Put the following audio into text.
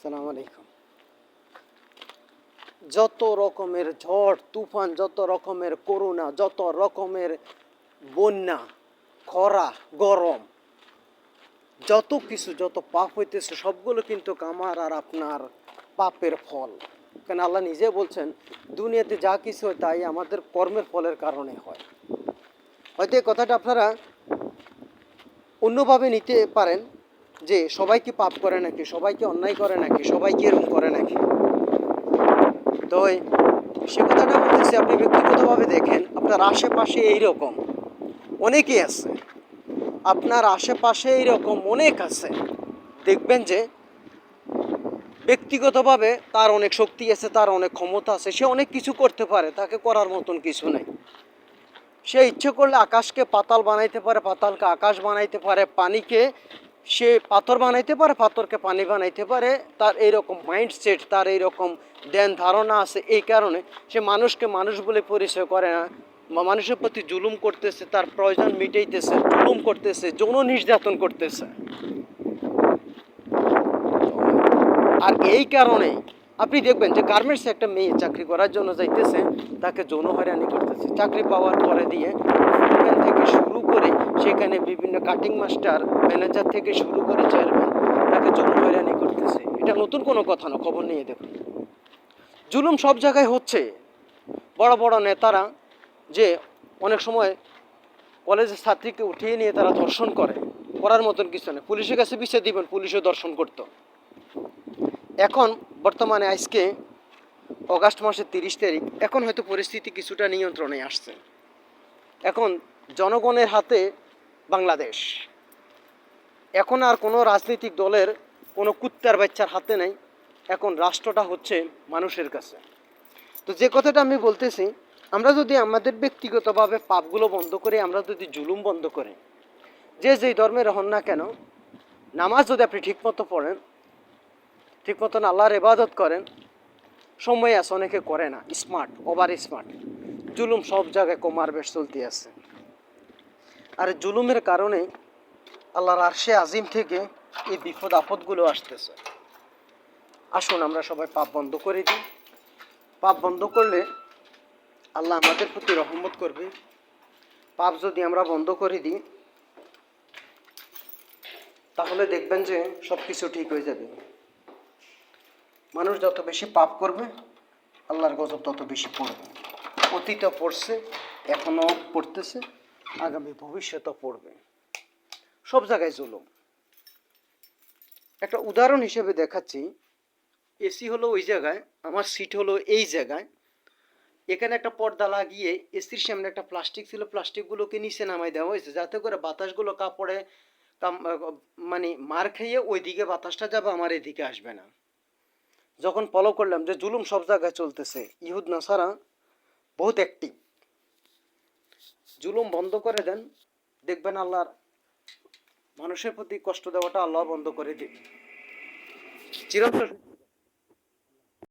আসসালামু আলাইকুম। যত রকমের ঝড়, তুফান, যত রকমের করোনা যত রকমের বন্যা, খরা, গরম, যত কিছু, যত পাপ হইতেছে, সবগুলো কিন্তু আমার আর আপনার পাপের ফল। কেন আল্লাহ নিজে বলছেন, দুনিয়াতে যা কিছু হয় তাই আমাদের কর্মের ফলের কারণে হয়। হয়তো এই কথাটা আপনারা অন্যভাবে নিতে পারেন যে সবাই কি পাপ করে নাকি সবাই কি অন্যায় করে নাকি সবাই কি এরকম করে নাকি? তো সে কথাটা বলতেছি, আপনি ব্যক্তিগতভাবে দেখেন, আপনার আশেপাশে এইরকম অনেকেই আছে। আপনার আশেপাশে এইরকম অনেক আছে। দেখবেন যে ব্যক্তিগতভাবে তার অনেক শক্তি আছে, তার অনেক ক্ষমতা আছে, সে অনেক কিছু করতে পারে, তাকে করার মতন কিছু নেই। সে ইচ্ছে করলে আকাশকে পাতাল বানাইতে পারে, পাতালকে আকাশ বানাইতে পারে, পানিকে সে পাথর বানাইতে পারে, পাথরকে পানি বানাইতে পারে, তার এইরকম মাইন্ডসেট তার এইরকম ধ্যান ধারণা আছে এই কারণে সে মানুষকে মানুষ বলে পরিচয় করে না। মানুষের প্রতি জুলুম করতেছে, তার প্রয়োজন মিটাইতেছে, জুলুম করতেছে, যৌন নির্যাতন করতেছে। আর এই কারণে আপনি দেখবেন যে গার্মেন্টসে একটা মেয়ে চাকরি করার জন্য যাইতেছে, তাকে যৌন হয়রানি করতেছে। চাকরি পাওয়ার পরে দিয়ে থেকে শুরু করে সেখানে বিভিন্ন কাটিং মাস্টার ম্যানেজার থেকে শুরু করে চেয়ারম্যান তাকে যৌন হয়রানি করতেছে। এটা নতুন কোনো কথা না, খবর নিয়ে দেখুন। জুলুম সব জায়গায় হচ্ছে। বড় বড় নেতারা যে অনেক সময় কলেজের ছাত্রীকে উঠিয়ে নিয়ে তারা ধর্ষণ করে, করার মতন কিছু নেই। পুলিশের কাছে বিচার দিবেন, পুলিশও দর্শন করতো। এখন বর্তমানে আজকে অগাস্ট মাসের তিরিশ তারিখ, এখন হয়তো পরিস্থিতি কিছুটা নিয়ন্ত্রণে আসছে। এখন জনগণের হাতে বাংলাদেশ। এখন আর কোনো রাজনৈতিক দলের কোনো কুত্তার বাচ্চার হাতে নেই। এখন রাষ্ট্রটা হচ্ছে মানুষের কাছে। তো যে কথাটা আমি বলতেছি, আমরা যদি আমাদের ব্যক্তিগতভাবে পাপগুলো বন্ধ করে, আমরা যদি জুলুম বন্ধ করে, যে যেই ধর্মের হন না কেন, নামাজ যদি আপনি ঠিকমতো পড়েন ঠিক মতন আল্লাহর ইবাদত করেন, সময় আছে, অনেকে করে না। Smart, over smart. জুলুম সব জায়গায় কমার বেশ চলতে আছে। আর জুলুমের কারণে আল্লাহর আরশে আজিম থেকে এই বিপদ আপদগুলো আসতেছে। আসুন আমরা সবাই পাপ বন্ধ করে দিই। পাপ বন্ধ করলে আল্লাহ আমাদের প্রতি রহমত করবে। পাপ যদি আমরা বন্ধ করে দিই, তাহলে দেখবেন যে সব কিছু ঠিক হয়ে যাবে। মানুষ যত বেশি পাপ করবে, আল্লাহর গজব তত বেশি পড়বে। অতীতে পড়ছে, এখনও পড়তেছে। আগামী ভবিষ্যতেও পড়বে। সব জায়গায় জুলুম। একটা উদাহরণ হিসেবে দেখাচ্ছি। এসি হলো ওই জায়গায়, আমার সিট হলো এই জায়গায়। এখানে একটা পর্দা লাগিয়ে এসির সামনে একটা প্লাস্টিক ছিল প্লাস্টিকগুলোকে নিচে নামাই দেওয়া হয়েছে, যাতে করে বাতাসগুলো কাপড়ে মানে মার খেয়ে ওই দিকে বাতাসটা যাবে, আমার এদিকে আসবে না। যখন ফলো করলাম যে জুলুম সব জায়গায় চলতেছে, ইহুদ, নাসারা বহুত অ্যাক্টিভ জুলুম বন্ধ করে দেন, দেখবেন আল্লাহর মানুষের প্রতি কষ্ট দেওয়াটা আল্লাহ বন্ধ করে দিন চিরন্তন